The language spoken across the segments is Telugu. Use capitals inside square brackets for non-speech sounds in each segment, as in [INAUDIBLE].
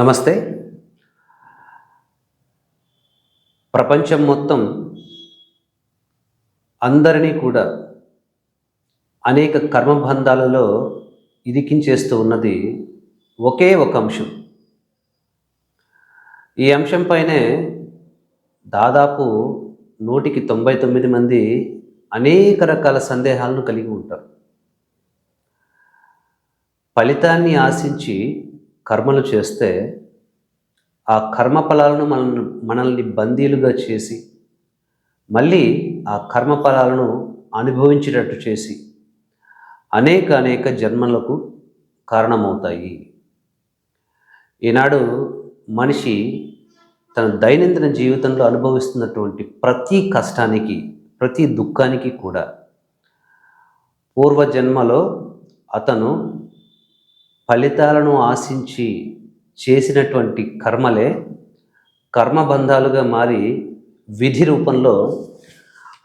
నమస్తే. ప్రపంచం మొత్తం అందరినీ కూడా అనేక కర్మబంధాలలో ఇదికించేస్తూ ఉన్నది ఒకే ఒక అంశం. ఈ అంశంపైనే దాదాపు నూటికి తొంభై తొమ్మిది మంది అనేక రకాల సందేహాలను కలిగి ఉంటారు. ఫలితాన్ని ఆశించి కర్మలు చేస్తే ఆ కర్మ ఫలాలను మనల్ని మనల్ని బందీలుగా చేసి మళ్ళీ ఆ కర్మ ఫలాలను అనుభవించేటట్టు చేసి అనేక అనేక జన్మలకు కారణమవుతాయి. ఈనాడు మనిషి తన దైనందిన జీవితంలో అనుభవిస్తున్నటువంటి ప్రతి కష్టానికి ప్రతి దుఃఖానికి కూడా పూర్వజన్మలో అతను ఫలితాలను ఆశించి చేసినటువంటి కర్మలే కర్మబంధాలుగా మారి విధి రూపంలో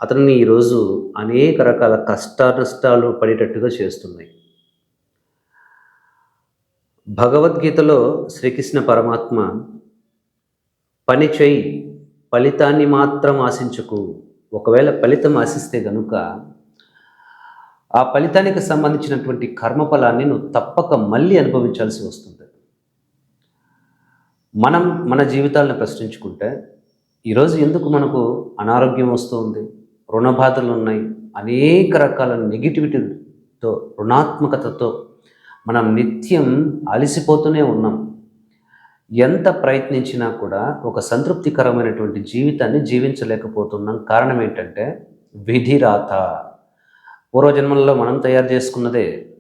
అతన్ని ఈరోజు అనేక రకాల కష్ట నష్టాలు పడేటట్టుగా చేస్తున్నాయి. భగవద్గీతలో శ్రీకృష్ణ పరమాత్మ పని చేయి ఫలితాన్ని మాత్రం ఆశించకు. ఒకవేళ ఫలితం ఆశిస్తే గనుక ఆ ఫలితానికి సంబంధించినటువంటి కర్మఫలాన్ని నువ్వు తప్పక మళ్ళీ అనుభవించాల్సి వస్తుంది. మనం మన జీవితాలను ప్రశ్నించుకుంటే ఈరోజు ఎందుకు మనకు అనారోగ్యం వస్తుంది రుణబాధలు ఉన్నాయి అనేక రకాల నెగిటివిటీతో రుణాత్మకతతో మనం నిత్యం అలసిపోతూనే ఉన్నాం. ఎంత ప్రయత్నించినా కూడా ఒక సంతృప్తికరమైనటువంటి జీవితాన్ని జీవించలేకపోతున్నాం. కారణం ఏంటంటే విధిరాత. పూర్వజన్మల్లో మనం తయారు చేసుకున్నదే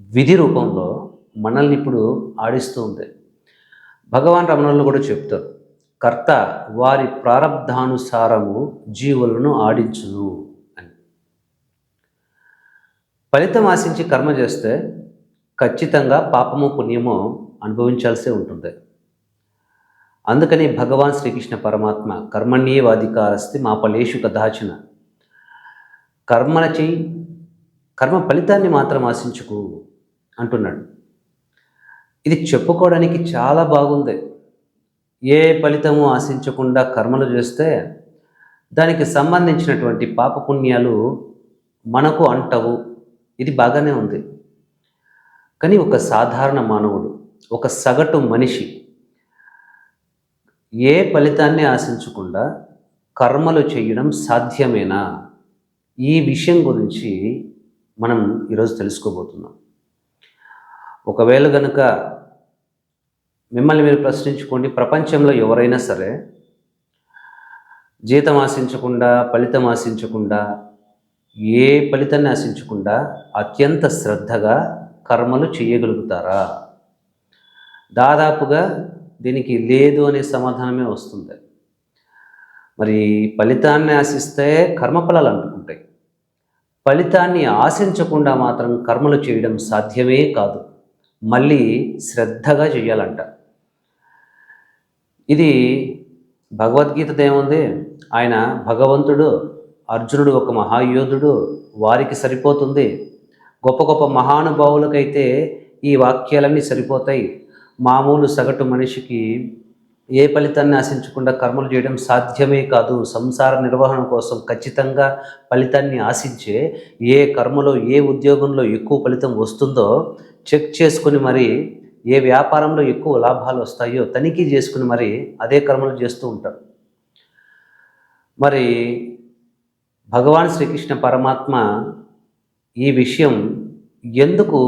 విధి రూపంలో మనల్ని ఇప్పుడు ఆడిస్తూ ఉంది. భగవాన్ రమణులు కూడా చెప్తారు కర్త వారి ప్రారంధానుసారము జీవులను ఆడించును అని. ఫలితం ఆశించి కర్మ చేస్తే ఖచ్చితంగా పాపము పుణ్యము అనుభవించాల్సే ఉంటుంది. అందుకని భగవాన్ శ్రీకృష్ణ పరమాత్మ కర్మణ్యేవాధికారస్తి మా ఫలేషు కదాచిన. కర్మల చేయి కర్మ ఫలితాన్ని మాత్రం ఆశించుకు అంటున్నాడు. ఇది చెప్పుకోవడానికి చాలా బాగుంది. ఏ ఫలితము ఆశించకుండా కర్మలు చేస్తే దానికి సంబంధించినటువంటి పాపపుణ్యాలు మనకు అంటవు. ఇది బాగానే ఉంది. కానీ ఒక సాధారణ మానవుడు ఒక సగటు మనిషి ఏ ఫలితాన్ని ఆశించకుండా కర్మలు చేయడం సాధ్యమేనా? ఈ విషయం గురించి మనం ఈరోజు తెలుసుకోబోతున్నాం. ఒకవేళ కనుక మిమ్మల్ని మీరు ప్రశ్నించుకోండి ప్రపంచంలో ఎవరైనా సరే జీతం ఆశించకుండా ఫలితం ఆశించకుండా ఏ ఫలితాన్ని ఆశించకుండా అత్యంత శ్రద్ధగా కర్మలు చేయగలుగుతారా? దాదాపుగా దీనికి లేదు అనే సమాధానమే వస్తుంది. మరి ఫలితాన్ని ఆశిస్తే కర్మఫలాలు అంటుకుంటాయి ఫలితాన్ని ఆశించకుండా మాత్రం కర్మలు చేయడం సాధ్యమే కాదు. మళ్ళీ శ్రద్ధగా చేయాలంట. ఇది భగవద్గీత ఏముంది? ఆయన భగవంతుడు అర్జునుడు ఒక మహాయోధుడు వారికి సరిపోతుంది. గొప్ప గొప్ప మహానుభావులకైతే ఈ వాక్యాలన్నీ సరిపోతాయి. మామూలు సగటు మనిషికి ఏ ఫలితాన్ని ఆశించకుండా కర్మలు చేయడం సాధ్యమే కాదు. సంసార నిర్వహణ కోసం ఖచ్చితంగా ఫలితాన్ని ఆశించే ఏ కర్మలో ఏ ఉద్యోగంలో ఎక్కువ ఫలితం వస్తుందో చెక్ చేసుకుని మరి ఏ వ్యాపారంలో ఎక్కువ లాభాలు వస్తాయో తనిఖీ చేసుకుని మరి అదే కర్మలు చేస్తూ ఉంటారు. మరి భగవాన్ శ్రీకృష్ణ పరమాత్మ ఈ విషయం ఎందుకు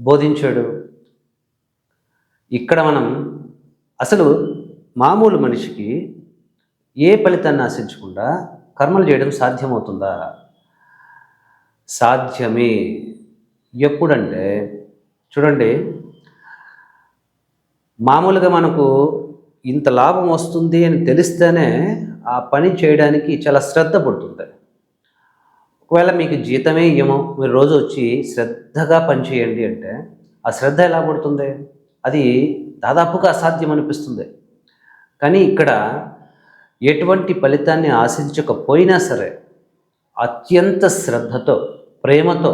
బోధించాడు? ఇక్కడ మనం అసలు మామూలు మనిషికి ఏ ఫలితాన్ని ఆశించకుండా కర్మలు చేయడం సాధ్యమవుతుందా? సాధ్యమే. ఎప్పుడంటే చూడండి మామూలుగా మనకు ఇంత లాభం వస్తుంది అని తెలిస్తేనే ఆ పని చేయడానికి చాలా శ్రద్ధ పడుతుంది ఒకవేళ మీకు జీతమే ఇయ్యమో మీరు రోజు వచ్చి శ్రద్ధగా పనిచేయండి అంటే ఆ శ్రద్ధ ఎలా పడుతుంది? అది దాదాపుగా అసాధ్యం అనిపిస్తుంది కానీ ఇక్కడ ఎటువంటి ఫలితాన్ని ఆశించకపోయినా సరే అత్యంత శ్రద్ధతో ప్రేమతో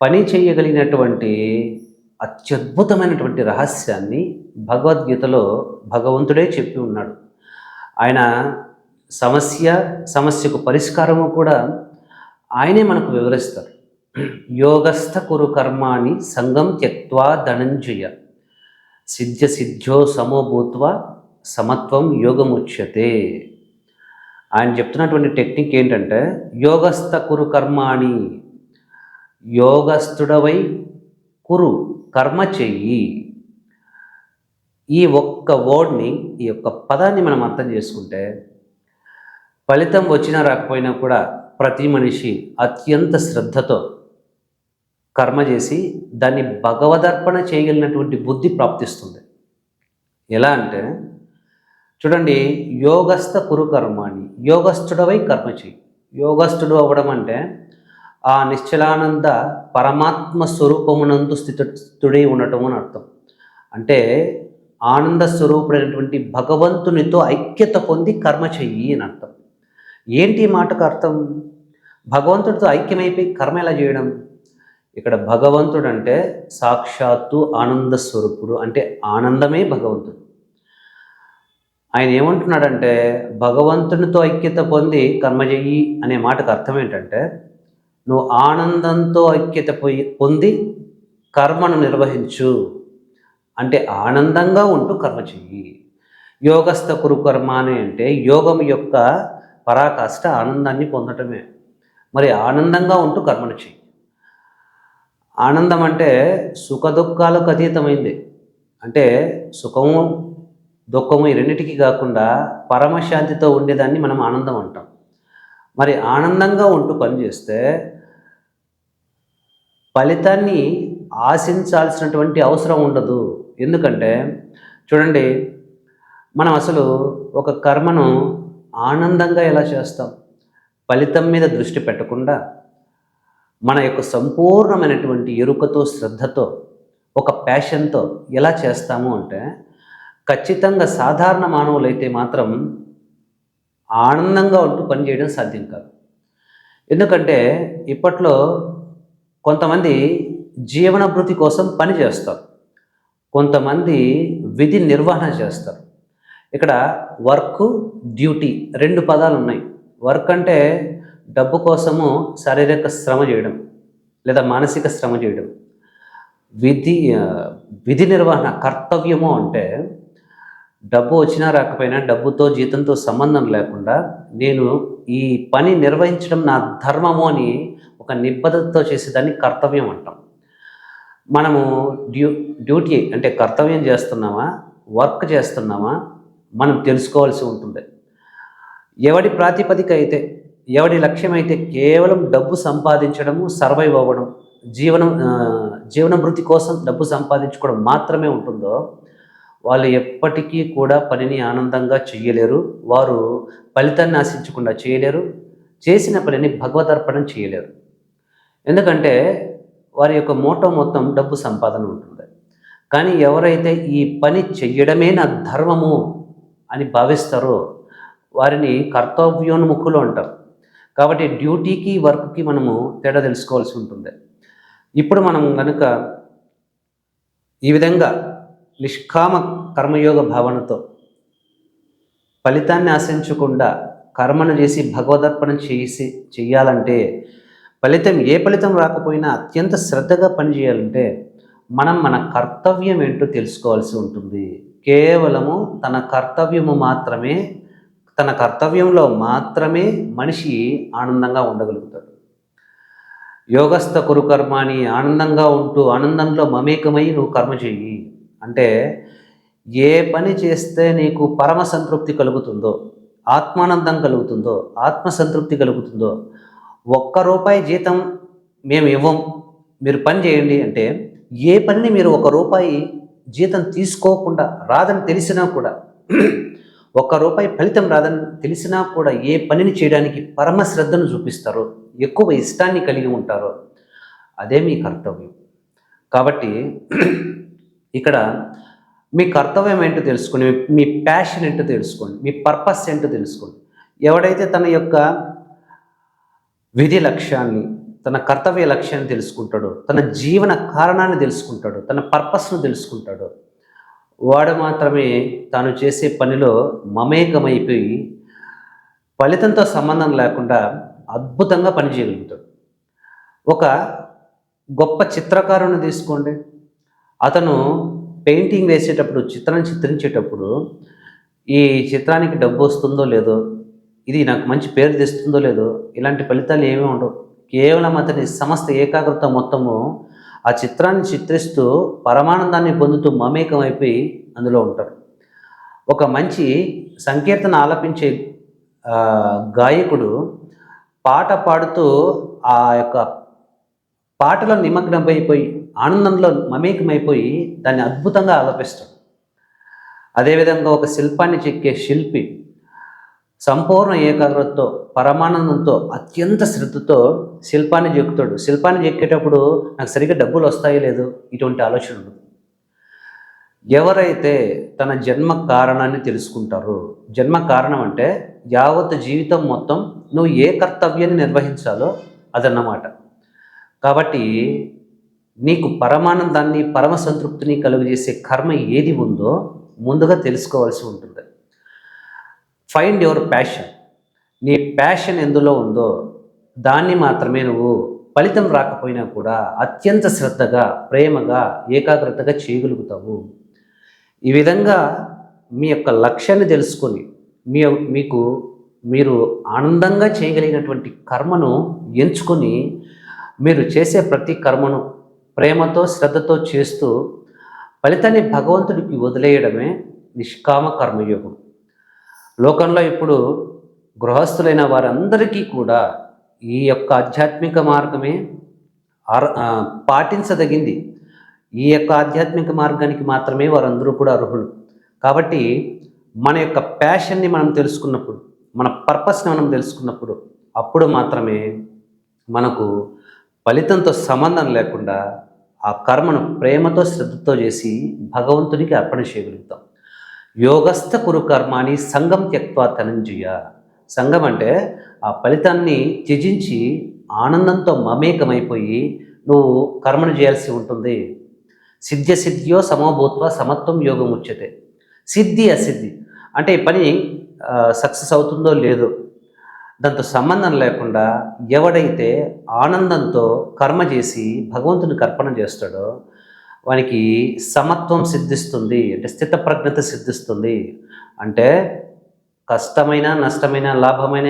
పని చేయగలిగినటువంటి అత్యద్భుతమైనటువంటి రహస్యాన్ని భగవద్గీతలో భగవంతుడే చెప్పి ఉన్నాడు. ఆయన సమస్య సమస్యకు పరిష్కారము కూడా ఆయనే మనకు వివరిస్తారు. యోగస్థ కురు కర్మాని సంగం త్యక్వా ధనంజయ. సిద్ధ్య సిద్ధ్యో సమోభూత్వ సమత్వం యోగముచ్యతే. ఆయన చెప్తున్నటువంటి టెక్నిక్ ఏంటంటే యోగస్థ కురు కర్మాణి యోగస్థుడవై కురు కర్మ చెయ్యి. ఈ ఒక్క వర్డ్ని ఈ యొక్క పదాన్ని మనం అర్థం చేసుకుంటే ఫలితం వచ్చినా రాకపోయినా కూడా ప్రతి మనిషి అత్యంత శ్రద్ధతో కర్మ చేసి దాన్ని భగవదర్పణ చేయగలిగినటువంటి బుద్ధి ప్రాప్తిస్తుంది. ఎలా అంటే చూడండి యోగస్థ కురు అని యోగస్థుడవై కర్మ చేయి. యోగస్థుడు అవ్వడం అంటే ఆ నిశ్చలానంద పరమాత్మ స్వరూపమునందు స్థితుడై ఉండటం అని అర్థం. అంటే ఆనంద స్వరూపుడైనటువంటి భగవంతునితో ఐక్యత పొంది కర్మ చెయ్యి అని అర్థం. ఏంటి మాటకు అర్థం? భగవంతుడితో ఐక్యమైపోయి కర్మ ఎలా చేయడం? ఇక్కడ భగవంతుడు అంటే సాక్షాత్తు ఆనంద స్వరూపుడు అంటే ఆనందమే భగవంతుడు. ఆయన ఏమంటున్నాడంటే భగవంతునితో ఐక్యత పొంది కర్మ చెయ్యి అనే మాటకు అర్థం ఏంటంటే నువ్వు ఆనందంతో ఐక్యత పోయి పొంది కర్మను నిర్వహించు. అంటే ఆనందంగా ఉంటూ కర్మ చెయ్యి. యోగస్థ కురుకర్మ అని అంటే యోగం యొక్క పరాకాష్ట ఆనందాన్ని పొందటమే. మరి ఆనందంగా ఉంటూ కర్మను చెయ్యి. ఆనందం అంటే సుఖ దుఃఖాలకు అతీతమైంది. అంటే సుఖము దుఃఖము ఈ రెండింటికి కాకుండా పరమశాంతితో ఉండేదాన్ని మనం ఆనందం అంటాం. మరి ఆనందంగా ఉంటూ పనిచేస్తే ఫలితాన్ని ఆశించాల్సినటువంటి అవసరం ఉండదు. ఎందుకంటే చూడండి మనం అసలు ఒక కర్మను ఆనందంగా ఎలా చేస్తాం? ఫలితం మీద దృష్టి పెట్టకుండా మన యొక్క సంపూర్ణమైనటువంటి ఎరుకతో శ్రద్ధతో ఒక ప్యాషన్తో ఎలా చేస్తాము అంటే ఖచ్చితంగా సాధారణ మానవులైతే మాత్రం ఆనందంగా ఉంటూ పనిచేయడం సాధ్యం కాదు. ఎందుకంటే ఇప్పట్లో కొంతమంది జీవనభృతి కోసం పని చేస్తారు. కొంతమంది విధి నిర్వహణ చేస్తారు. ఇక్కడ వర్క్ డ్యూటీ రెండు పదాలు ఉన్నాయి వర్క్ అంటే డబ్బు కోసము శారీరక శ్రమ చేయడం లేదా మానసిక శ్రమ చేయడం. విధి విధి నిర్వహణ కర్తవ్యము అంటే డబ్బు వచ్చినా రాకపోయినా డబ్బుతో జీతంతో సంబంధం లేకుండా నేను ఈ పని నిర్వహించడం నా ధర్మము అని ఒక నిబద్ధతతో చేసేదాన్ని కర్తవ్యం అంటాం. మనము డ్యూ డ్యూటీ అంటే కర్తవ్యం చేస్తున్నామా వర్క్ చేస్తున్నామా మనం తెలుసుకోవాల్సి ఉంటుంది. ఎవడి ప్రాతిపదిక అయితే ఎవడి లక్ష్యం అయితే కేవలం డబ్బు సంపాదించడము సర్వైవ్ అవ్వడం జీవనం జీవన వృత్తి కోసం డబ్బు సంపాదించుకోవడం మాత్రమే ఉంటుందో వాళ్ళు ఎప్పటికీ కూడా పనిని ఆనందంగా చేయలేరు. వారు ఫలితాన్ని ఆశించకుండా చేయలేరు. చేసిన పనిని భగవదర్పణం చేయలేరు. ఎందుకంటే వారి యొక్క మోటో మొత్తం డబ్బు సంపాదన ఉంటుంది. కానీ ఎవరైతే ఈ పని చెయ్యడమే నా ధర్మము అని భావిస్తారో వారిని కర్తవ్యోన్ముఖులు అంటారు. కాబట్టి డ్యూటీకి వర్క్కి మనము తేడా తెలుసుకోవాల్సి ఉంటుంది. ఇప్పుడు మనం కనుక ఈ విధంగా నిష్కామ కర్మయోగ భావనతో ఫలితాన్ని ఆశించకుండా కర్మను చేసి భగవదర్పణం చేసి చేయాలంటే ఫలితం ఏ ఫలితం రాకపోయినా అత్యంత శ్రద్ధగా పనిచేయాలంటే మనం మన కర్తవ్యం ఏంటో తెలుసుకోవాల్సి ఉంటుంది. కేవలము తన కర్తవ్యము మాత్రమే తన కర్తవ్యంలో మాత్రమే మనిషి ఆనందంగా ఉండగలుగుతాడు. యోగస్థ కురు కర్మాని ఆనందంగా ఉంటూ ఆనందంలో మమేకమై నువ్వు కర్మ చెయ్యి. అంటే ఏ పని చేస్తే నీకు పరమ సంతృప్తి కలుగుతుందో ఆత్మానందం కలుగుతుందో ఆత్మ సంతృప్తి కలుగుతుందో ఒక్క రూపాయి జీతం మేము ఇవ్వం మీరు పని చేయండి అంటే ఏ పనిని మీరు ఒక రూపాయి జీతం తీసుకోకుండా రాదని తెలిసినా కూడా ఒక్క రూపాయి ఫలితం రాదని తెలిసినా కూడా ఏ పనిని చేయడానికి పరమ శ్రద్ధను చూపిస్తారో ఎక్కువ ఇష్టాన్ని కలిగి ఉంటారో అదే మీ కర్తవ్యం. కాబట్టి [CLEARS THROAT] ఇక్కడ మీ కర్తవ్యం ఏంటో తెలుసుకోండి మీ- ప్యాషన్ ఏంటో తెలుసుకోండి మీ పర్పస్ ఏంటో తెలుసుకోండి. ఎవడైతే తన యొక్క విధి లక్ష్యాన్ని తన కర్తవ్య లక్ష్యాన్ని తెలుసుకుంటాడో తన జీవన కారణాన్ని తెలుసుకుంటాడో తన పర్పస్ను తెలుసుకుంటాడో వాడు మాత్రమే తాను చేసే పనిలో మమేకమైపోయి ఫలితంతో సంబంధం లేకుండా అద్భుతంగా పనిచేయగలుగుతాడు. ఒక గొప్ప చిత్రకారుని తీసుకోండి. అతను పెయింటింగ్ వేసేటప్పుడు చిత్రం చిత్రించేటప్పుడు ఈ చిత్రానికి డబ్బు వస్తుందో లేదో ఇది నాకు మంచి పేరు తెస్తుందో లేదో ఇలాంటి ఫలితాలు ఏమీ ఉండవు. కేవలం అతని సమస్త ఏకాగ్రత మొత్తము ఆ చిత్రాన్ని చిత్రిస్తూ పరమానందాన్ని పొందుతూ మమేకం అయిపోయి అందులో ఉంటారు. ఒక మంచి సంకీర్తన ఆలపించే గాయకుడు పాట పాడుతూ ఆ యొక్క పాటలో నిమగ్నమైపోయి ఆనందంలో మమేకమైపోయి దాన్ని అద్భుతంగా ఆలపిస్తాడు. అదేవిధంగా ఒక శిల్పాన్ని చెక్కే శిల్పి సంపూర్ణ ఏకాగ్రతతో పరమానందంతో అత్యంత శ్రద్ధతో శిల్పాన్ని చెక్కుతాడు శిల్పాన్ని చెక్కేటప్పుడు నాకు సరిగ్గా డబ్బులు వస్తాయో లేదు ఇటువంటి ఆలోచన ఉండదు. ఎవరైతే తన జన్మ కారణాన్ని తెలుసుకుంటారో జన్మ కారణం అంటే యావత్ జీవితం మొత్తం నువ్వు ఏ కర్తవ్యాన్ని నిర్వహించాలో అదన్నమాట. కాబట్టి నీకు పరమానందాన్ని పరమ సంతృప్తిని కలుగజేసే కర్మ ఏది ఉందో ముందుగా తెలుసుకోవాల్సి ఉంటుంది. ఫైండ్ యువర్ ప్యాషన్ నీ ప్యాషన్ ఎందులో ఉందో దాన్ని మాత్రమే నువ్వు ఫలితం రాకపోయినా కూడా అత్యంత శ్రద్ధగా ప్రేమగా ఏకాగ్రతగా చేయగలుగుతావు. ఈ విధంగా మీ యొక్క లక్ష్యాన్ని తెలుసుకొని మీ మీకు మీరు ఆనందంగా చేయగలిగినటువంటి కర్మను ఎంచుకొని మీరు చేసే ప్రతి కర్మను ప్రేమతో శ్రద్ధతో చేస్తూ ఫలితాన్ని భగవంతుడికి వదిలేయడమే నిష్కామ కర్మయోగం. లోకంలో ఇప్పుడు గృహస్థులైన వారందరికీ కూడా ఈ యొక్క ఆధ్యాత్మిక మార్గమే అర్- పాటించదగింది. ఈ యొక్క ఆధ్యాత్మిక మార్గానికి మాత్రమే వారందరూ కూడా అర్హులు. కాబట్టి మన యొక్క ప్యాషన్ని మనం తెలుసుకున్నప్పుడు మన పర్పస్ని మనం తెలుసుకున్నప్పుడు అప్పుడు మాత్రమే మనకు ఫలితంతో సంబంధం లేకుండా ఆ కర్మను ప్రేమతో శ్రద్ధతో చేసి భగవంతునికి అర్పణ చేయగలుగుతాం. యోగస్థ కురు కర్మాని సంఘం త్యక్వా ధనంజయ. సంఘం అంటే ఆ ఫలితాన్ని త్యజించి ఆనందంతో మమేకమైపోయి నువ్వు కర్మను చేయాల్సి ఉంటుంది. సిద్ధ్య సిద్ధ్యో సమోభూత్వ సమత్వం యోగం ఉచ్యతే. సిద్ధి అసిద్ధి. అంటే ఈ పని సక్సెస్ అవుతుందో లేదో. దాంతో సంబంధం లేకుండా ఎవడైతే ఆనందంతో కర్మ చేసి భగవంతుని కర్పణ చేస్తాడో వానికి సమత్వం సిద్ధిస్తుంది అంటే స్థితప్రజ్ఞత సిద్ధిస్తుంది. అంటే కష్టమైన నష్టమైన లాభమైన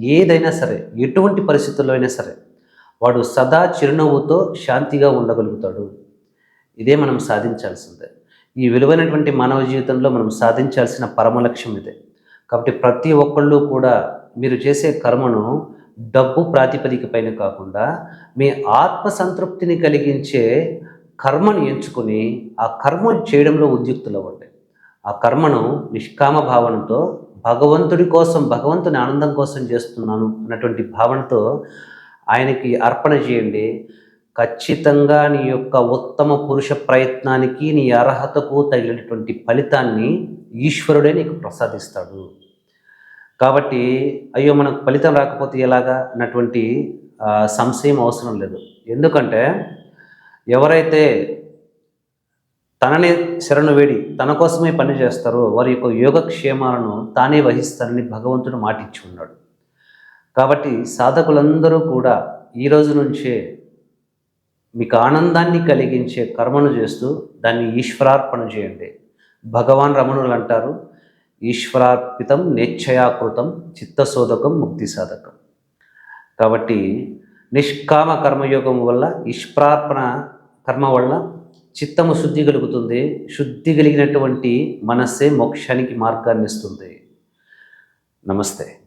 ఏదైనా సరే ఎటువంటి పరిస్థితుల్లో అయినా సరే వాడు సదా చిరునవ్వుతో శాంతిగా ఉండగలుగుతాడు. ఇదే మనం సాధించాల్సిందే. ఈ విలువైనటువంటి మానవ జీవితంలో మనం సాధించాల్సిన పరమ లక్ష్యం ఇదే. కాబట్టి ప్రతి ఒక్కళ్ళు కూడా మీరు చేసే కర్మను డబ్బు ప్రాతిపదిక పైన కాకుండా మీ ఆత్మ సంతృప్తిని కలిగించే కర్మను ఎంచుకొని ఆ కర్మ చేయడంలో ఉద్యుక్తులవ్వండి. ఆ కర్మను నిష్కామ భావనతో భగవంతుడి కోసం భగవంతుని ఆనందం కోసం చేస్తున్నాను అన్నటువంటి భావనతో ఆయనకి అర్పణ చేయండి. ఖచ్చితంగా నీ యొక్క ఉత్తమ పురుష ప్రయత్నానికి నీ అర్హతకు తగినటువంటి ఫలితాన్ని ఈశ్వరుడే నీకు ప్రసాదిస్తాడు. కాబట్టి అయ్యో మనకు ఫలితం రాకపోతే ఎలాగా? అన్నటువంటి సంశయం అవసరం లేదు. ఎందుకంటే ఎవరైతే తనని శరణు వేడి తన కోసమే పని చేస్తారో వారి యొక్క యోగక్షేమాలను తానే వహిస్తానని భగవంతుడు మాటిచ్చి ఉన్నాడు. కాబట్టి సాధకులందరూ కూడా ఈ రోజు నుంచే మీకు ఆనందాన్ని కలిగించే కర్మను చేస్తూ దాన్ని ఈశ్వరార్పణ చేయండి. భగవాన్ రమణులు అంటారు ఈశ్వరార్పితం నేచ్ఛయాకృతం చిత్తశోధకం ముక్తి సాధకం. కాబట్టి నిష్కామ కర్మయోగం వల్ల ఈశ్వరార్పణ కర్మ వల్ల చిత్తము శుద్ధి కలుగుతుంది. శుద్ధి కలిగినటువంటి మనస్సే మోక్షానికి మార్గాన్ని ఇస్తుంది. నమస్తే.